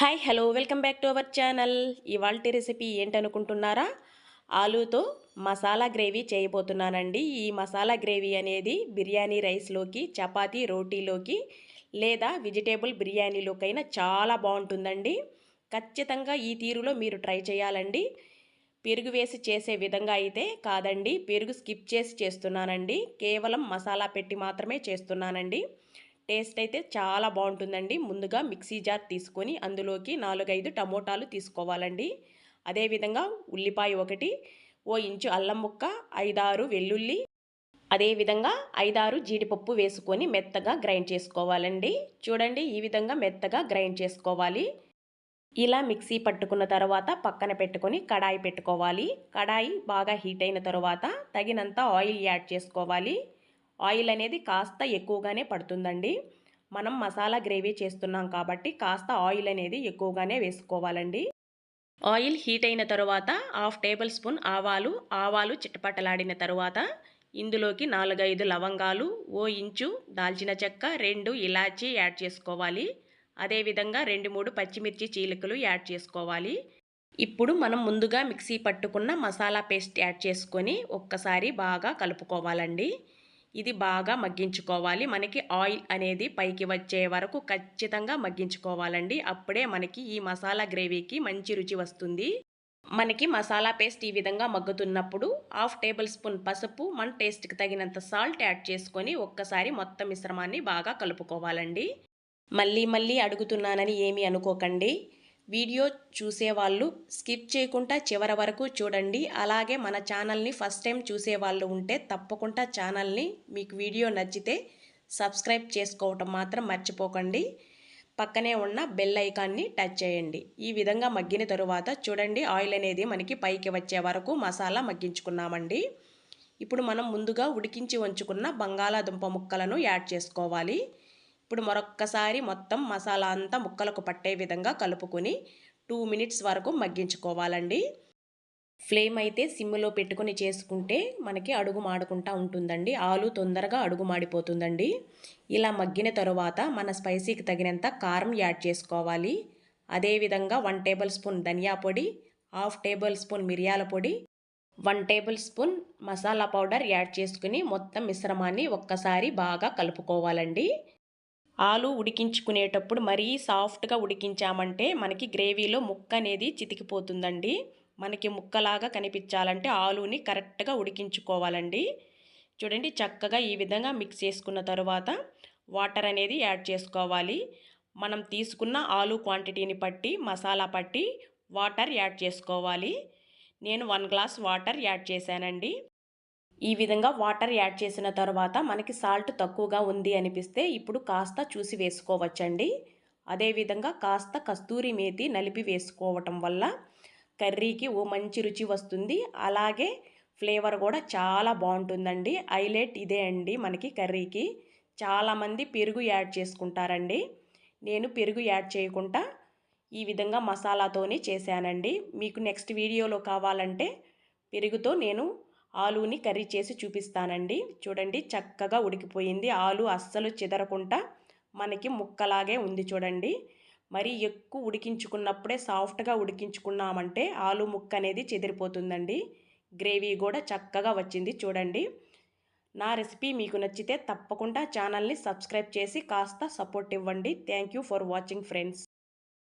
Hi hello welcome back to our channel. ఇవాళ recipe ఏంటనుకుంటున్నారా? ఆలూతో మసాలా గ్రేవీ చేయబోతున్నానండి. ఈ మసాలా గ్రేవీ అనేది బిర్యానీ రైస్లోకి చపాతీ రోటీలోకి లేదా వెజిటేబుల్ బిర్యానీలోకైనా చాలా బాగుంటుందండి. ఖచ్చితంగా ఈ తీరులో మీరు ట్రై చేయాలండి. పెరుగు వేసి చేసే విధంగా అయితే కాదండి. పెరుగు స్కిప్ చేసి చేస్తున్నానండి. కేవలం మసాలా పెట్టి మాత్రమే చేస్తున్నానండి. టేస్ట్ అయితే చాలా బాగుంటుందండి. ముందుగా మిక్సీ జార్ తీసుకొని అందులోకి నాలుగైదు టమోటాలు తీసుకోవాలండి. అదేవిధంగా ఉల్లిపాయ ఒకటి ఓ ఇంచు అల్లం ముక్క ఐదారు వెల్లుల్లి అదేవిధంగా ఐదారు జీడిపప్పు వేసుకొని మెత్తగా గ్రైండ్ చేసుకోవాలండి. చూడండి ఈ విధంగా మెత్తగా గ్రైండ్ చేసుకోవాలి. ఇలా మిక్సీ పట్టుకున్న తర్వాత పక్కన పెట్టుకొని కడాయి పెట్టుకోవాలి. కడాయి బాగా హీట్ అయిన తర్వాత తగినంత ఆయిల్ యాడ్ చేసుకోవాలి. ఆయిల్ అనేది కాస్త ఎక్కువగానే పడుతుందండి. మనం మసాలా గ్రేవీ చేస్తున్నాం కాబట్టి కాస్త ఆయిల్ అనేది ఎక్కువగానే వేసుకోవాలండి. ఆయిల్ హీట్ అయిన తరువాత హాఫ్ టేబుల్ స్పూన్ ఆవాలు ఆవాలు చిట్టపట్టలాడిన తరువాత ఇందులోకి నాలుగైదు లవంగాలు ఓ ఇంచు దాల్చిన చెక్క రెండు ఇలాచి యాడ్ చేసుకోవాలి. అదేవిధంగా రెండు మూడు పచ్చిమిర్చి చీలికలు యాడ్ చేసుకోవాలి. ఇప్పుడు మనం ముందుగా మిక్సీ పట్టుకున్న మసాలా పేస్ట్ యాడ్ చేసుకొని ఒక్కసారి బాగా కలుపుకోవాలండి. ఇది బాగా మగ్గించుకోవాలి. మనకి ఆయిల్ అనేది పైకి వచ్చే వరకు ఖచ్చితంగా మగ్గించుకోవాలండి. అప్పుడే మనకి ఈ మసాలా గ్రేవీకి మంచి రుచి వస్తుంది. మనకి మసాలా పేస్ట్ ఈ విధంగా మగ్గుతున్నప్పుడు హాఫ్ టేబుల్ స్పూన్ పసుపు మన టేస్ట్కి తగినంత సాల్ట్ యాడ్ చేసుకొని ఒక్కసారి మొత్తం మిశ్రమాన్ని బాగా కలుపుకోవాలండి. మళ్ళీ మళ్ళీ అడుగుతున్నానని ఏమీ అనుకోకండి. వీడియో చూసేవాళ్ళు స్కిప్ చేయకుండా చివరి వరకు చూడండి. అలాగే మన ఛానల్ని ఫస్ట్ టైం చూసేవాళ్ళు ఉంటే తప్పకుండా ఛానల్ని మీకు వీడియో నచ్చితే సబ్స్క్రైబ్ చేసుకోవటం మాత్రం మర్చిపోకండి. పక్కనే ఉన్న బెల్ ఐకాన్ని టచ్ చేయండి. ఈ విధంగా మగ్గిన తరువాత చూడండి ఆయిల్ అనేది మనకి పైకి వచ్చే వరకు మసాలా మగ్గించుకున్నామండి. ఇప్పుడు మనం ముందుగా ఉడికించి ఉంచుకున్న బంగాళాదుంప ముక్కలను యాడ్ చేసుకోవాలి. ఇప్పుడు మరొక్కసారి మొత్తం మసాలా అంతా ముక్కలకు పట్టే విధంగా కలుపుకొని టూ మినిట్స్ వరకు మగ్గించుకోవాలండి. ఫ్లేమ్ అయితే సిమ్లో పెట్టుకుని చేసుకుంటే మనకి అడుగు మాడుకుంటా ఉంటుందండి. ఆలు తొందరగా అడుగు మాడిపోతుందండి. ఇలా మగ్గిన తరువాత మన స్పైసీకి తగినంత కారం యాడ్ చేసుకోవాలి. అదేవిధంగా వన్ టేబుల్ స్పూన్ ధనియా పొడి హాఫ్ టేబుల్ స్పూన్ మిరియాల పొడి one tablespoon masala powder add చేసుకుని మొత్తం మిశ్రమాన్ని ఒక్కసారి బాగా కలుపుకోవాలండి. ఆలు ఉడికించుకునేటప్పుడు మరీ సాఫ్ట్గా ఉడికించామంటే మనకి గ్రేవీలో ముక్క అనేది చితికిపోతుందండి. మనకి ముక్కలాగా కనిపించాలంటే ఆలుని కరెక్ట్గా ఉడికించుకోవాలండి. చూడండి చక్కగా ఈ విధంగా మిక్స్ చేసుకున్న తర్వాత వాటర్ అనేది యాడ్ చేసుకోవాలి. మనం తీసుకున్న ఆలు క్వాంటిటీని పట్టి మసాలా పట్టి వాటర్ యాడ్ చేసుకోవాలి. నేను వన్ గ్లాస్ వాటర్ యాడ్ చేశానండి. ఈ విధంగా వాటర్ యాడ్ చేసిన తర్వాత మనకి సాల్ట్ తక్కువగా ఉంది అనిపిస్తే ఇప్పుడు కాస్త చూసి వేసుకోవచ్చండి. అదేవిధంగా కాస్త కస్తూరి మేతి నలిపి వేసుకోవటం వల్ల కర్రీకి ఓ మంచి రుచి వస్తుంది. అలాగే ఫ్లేవర్ కూడా చాలా బాగుంటుందండి. హైలైట్ ఇదే అండి మనకి కర్రీకి. చాలామంది పెరుగు యాడ్ చేసుకుంటారండి. నేను పెరుగు యాడ్ చేయకుండా ఈ విధంగా మసాలాతోనే చేశానండి. మీకు నెక్స్ట్ వీడియోలో కావాలంటే పెరుగుతో నేను ఆలూని కర్రీ చేసి చూపిస్తానండి. చూడండి చక్కగా ఉడికిపోయింది. ఆలు అస్సలు చెదరకుండా మనకి ముక్కలాగే ఉంది చూడండి. మరి ఎక్కువ ఉడికించుకున్నప్పుడే సాఫ్ట్గా ఉడికించుకున్నామంటే ఆలు ముక్క అనేది చెదిరిపోతుందండి. గ్రేవీ కూడా చక్కగా వచ్చింది చూడండి. నా రెసిపీ మీకు నచ్చితే తప్పకుండా ఛానల్ని సబ్స్క్రైబ్ చేసి కాస్త సపోర్ట్ ఇవ్వండి. Thank you for watching friends.